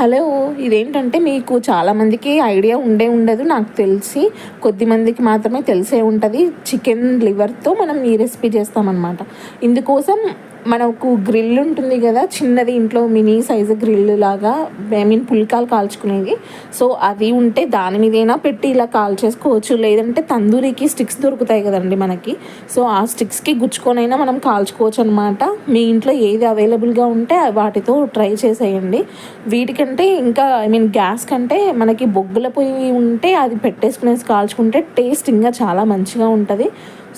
Hello ఇదేంటంటే మీకు చాలామందికి ఐడియా ఉండే ఉండదు నాకు తెలిసి. కొద్ది మందికి మాత్రమే తెలిసే ఉంటుంది. చికెన్ లివర్తో మనం ఈ రెసిపీ చేస్తామన్నమాట. ఇందుకోసం మనకు గ్రిల్ ఉంటుంది కదా చిన్నది ఇంట్లో మినీ సైజు గ్రిల్ లాగా ఐ మీన్ పుల్కాలు కాల్చుకునేది. సో అది ఉంటే దాని మీదైనా పెట్టి ఇలా కాల్ చేసుకోవచ్చు. లేదంటే తందూరికి స్టిక్స్ దొరుకుతాయి కదండి మనకి. సో ఆ స్టిక్స్కి గుచ్చుకొనైనా మనం కాల్చుకోవచ్చు అనమాట మీ ఇంట్లో ఏది అవైలబుల్గా ఉంటే వాటితో ట్రై చేసేయండి. వీటికంటే ఇంకా ఐ మీన్ గ్యాస్ కంటే మనకి బొగ్గుల పొయ్యి ఉంటే అది పెట్టేసుకునేసి కాల్చుకుంటే టేస్ట్ ఇంకా చాలా మంచిగా ఉంటుంది.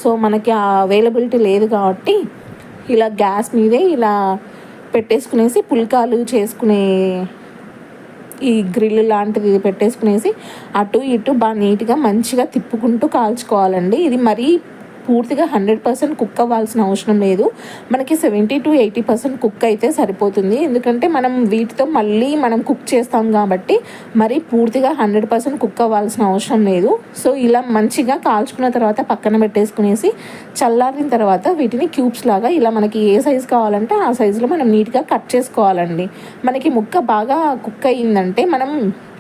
సో మనకి ఆ అవైలబిలిటీ లేదు కాబట్టి ఇలా గ్యాస్ మీదే ఇలా పెట్టేసుకునేసి పుల్కాలు చేసుకునే ఈ గ్రిల్ లాంటిది పెట్టేసుకునేసి అటు ఇటు బాగా నీట్గా మంచిగా తిప్పుకుంటూ కాల్చుకోవాలండి. ఇది మరీ పూర్తిగా హండ్రెడ్ పర్సెంట్ కుక్ అవ్వాల్సిన అవసరం లేదు. మనకి seventy to eighty percent cook అయితే సరిపోతుంది. ఎందుకంటే మనం వీటితో మళ్ళీ మనం కుక్ చేస్తాం కాబట్టి మరి పూర్తిగా హండ్రెడ్ పర్సెంట్ కుక్ అవ్వాల్సిన అవసరం లేదు. సో ఇలా మంచిగా కాల్చుకున్న తర్వాత పక్కన పెట్టేసుకునేసి చల్లారిన తర్వాత వీటిని క్యూబ్స్ లాగా ఇలా మనకి ఏ సైజు కావాలంటే ఆ సైజులో మనం నీట్గా కట్ చేసుకోవాలండి. మనకి ముక్క బాగా కుక్ అయ్యిందంటే మనం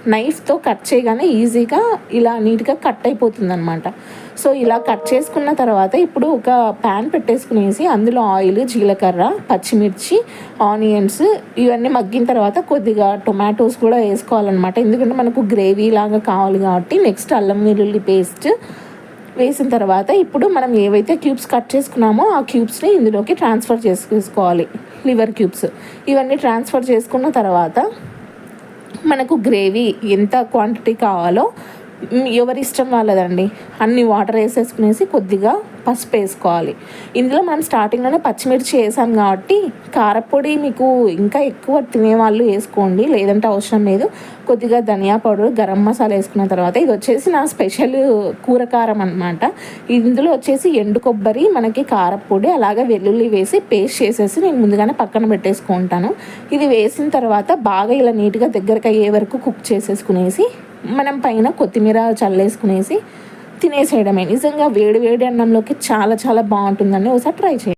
నైఫ్తో కట్ చేయగానే ఈజీగా ఇలా నీట్గా కట్ అయిపోతుంది అనమాట సో ఇలా కట్ చేసుకున్న తర్వాత ఇప్పుడు ఒక ప్యాన్ పెట్టేసుకునేసి అందులో ఆయిల్ జీలకర్ర పచ్చిమిర్చి ఆనియన్స్ ఇవన్నీ మగ్గిన తర్వాత కొద్దిగా టొమాటోస్ కూడా వేసుకోవాలన్నమాట. ఎందుకంటే మనకు గ్రేవీ లాగా కావాలి కాబట్టి నెక్స్ట్ అల్లం వెల్లుల్లి పేస్ట్ వేసిన తర్వాత ఇప్పుడు మనం ఏవైతే క్యూబ్స్ కట్ చేసుకున్నామో ఆ క్యూబ్స్ని ఇందులోకి ట్రాన్స్ఫర్ చేసుకోవాలి. Liver cubes. ఇవన్నీ ట్రాన్స్ఫర్ చేసుకున్న తర్వాత మనకు గ్రేవీ ఎంత క్వాంటిటీ కావాలో ఎవరి ఇష్టం వాళ్ళదండి. అన్ని వాటర్ వేసేసుకునేసి కొద్దిగా పసుపు వేసుకోవాలి. ఇందులో మనం స్టార్టింగ్లోనే పచ్చిమిర్చి వేసాం కాబట్టి కారపొడి మీకు ఇంకా ఎక్కువ తినేవాళ్ళు వేసుకోండి. లేదంటే అవసరం లేదు. కొద్దిగా ధనియా పౌడర్ గరం మసాలా వేసుకున్న తర్వాత ఇది వచ్చేసి నా స్పెషల్ కూరకారం అనమాట ఇందులో వచ్చేసి ఎండు కొబ్బరి మనకి కారపొడి అలాగే వెల్లుల్లి వేసి పేస్ట్ చేసేసి నేను ముందుగానే పక్కన పెట్టేసుకుంటాను. ఇది వేసిన తర్వాత బాగా ఇలా నీట్గా దగ్గరకు అయ్యే వరకు కుక్ చేసేసుకునేసి మనం పైన కొత్తిమీర చల్లేసుకునేసి తినేసేయడమే. నిజంగా వేడి వేడి అన్నంలోకి చాలా చాలా బాగుంటుందండి ఒకసారి ట్రై చేయండి.